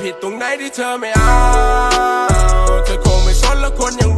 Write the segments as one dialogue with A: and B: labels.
A: ผิดตรงไหนที่เธอไม่เอา เธอคงไม่สนแล้วคนอย่าง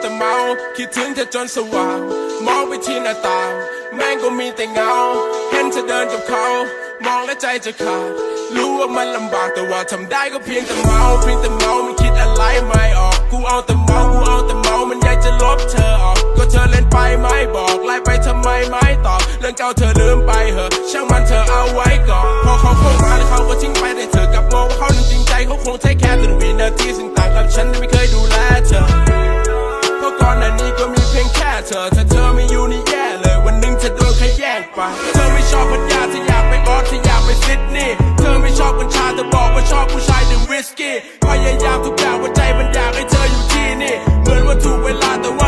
A: แต่เมา
B: คิด
A: ถึงเธอจนสว่าง มองไปที่หน้าต่าง แม่งก็มีแต่เงา เห็นเธอเดินกับเขา มองแล้วใจจะขาด รู้ว่ามันลำบากแต่ว่าทำได้ก็เพียงแต่เมา เพียงแต่เมา มันคิดอะไรไม่ออก กูเอาแต่เมา กูเอาแต่เมา มันอยากจะลบเธอออก ก็เธอเล่นไปไม่บอก ไล่ไปทำไมไม่ตอบ เรื่องเก่าเธอลืมไปเหอะ ช่างมันเธอเอาไว้ก่อน พอเขาเข้ามาแล้วเขาก็ทิ้งไปแต่เธอกลับมองว่าเขาจริง ไปเธอไม่ชอบพัทยาเธออยากไปออสเธออยากไปซิดนีย์เธอไม่ชอบกัญชาเธอบอกว่าชอบผู้ชายดื่มวิสกี้พยายามทุกอย่างว่าใจมันอยากให้เธออยู่ที่นี่ เหมือนว่าถูกเวลาแต่ว่า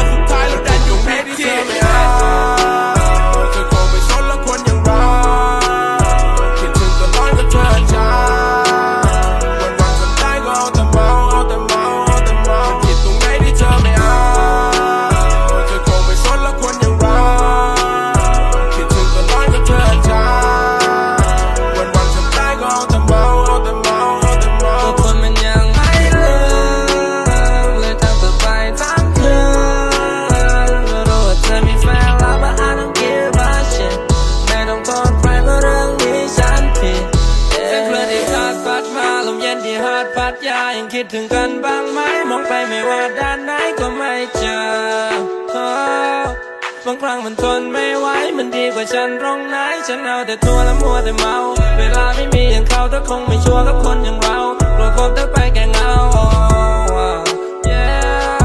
A: หาด
B: พัทยายังคิดถึงกันบ้างไหมมองไปไม่ว่าด้านไหนก็ไม่เจอโอ้บางครั้งมันทนไม่ไหวมันดีกว่าฉันตรงไหนฉันเอาแต่ทัวและมัวแต่เมา เวลาไม่มีอย่างเขาเธอคงไม่ชัวร์กับคนอย่างเรากลัวคบเธอไปแก่เงา Yeah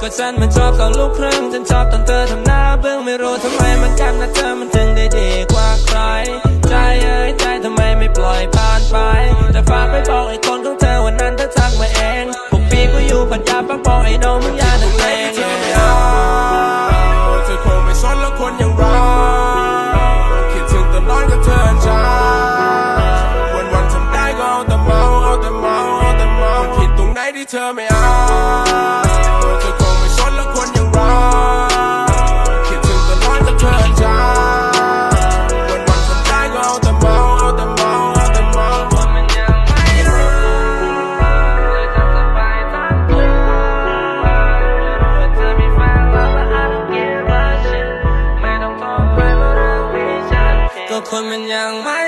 B: ก็ฉันมันชอบเขาลูกครึ่งฉันชอบตอนเธอทำหน้าเบื้องไม่รู้ทำไมมันกันนะเธอมันถึง เธอไม่เอาเธอคงไม่สนแล้วคนอย่างเราคิดถึงตอนนอนก็เธอจ้าวันวันคนได้ก็เอาแต่เมาเอาแต่เมา
A: เอาแต่เมาว่ามันยังไม่รู้เลยทำสบายทำตัวรู้ว่าเธอมีแฟนแล้วแต่ I don't care about you ไม่ต้องโทษใครว่าเรื่องมีฉันก็คนมันยังไม่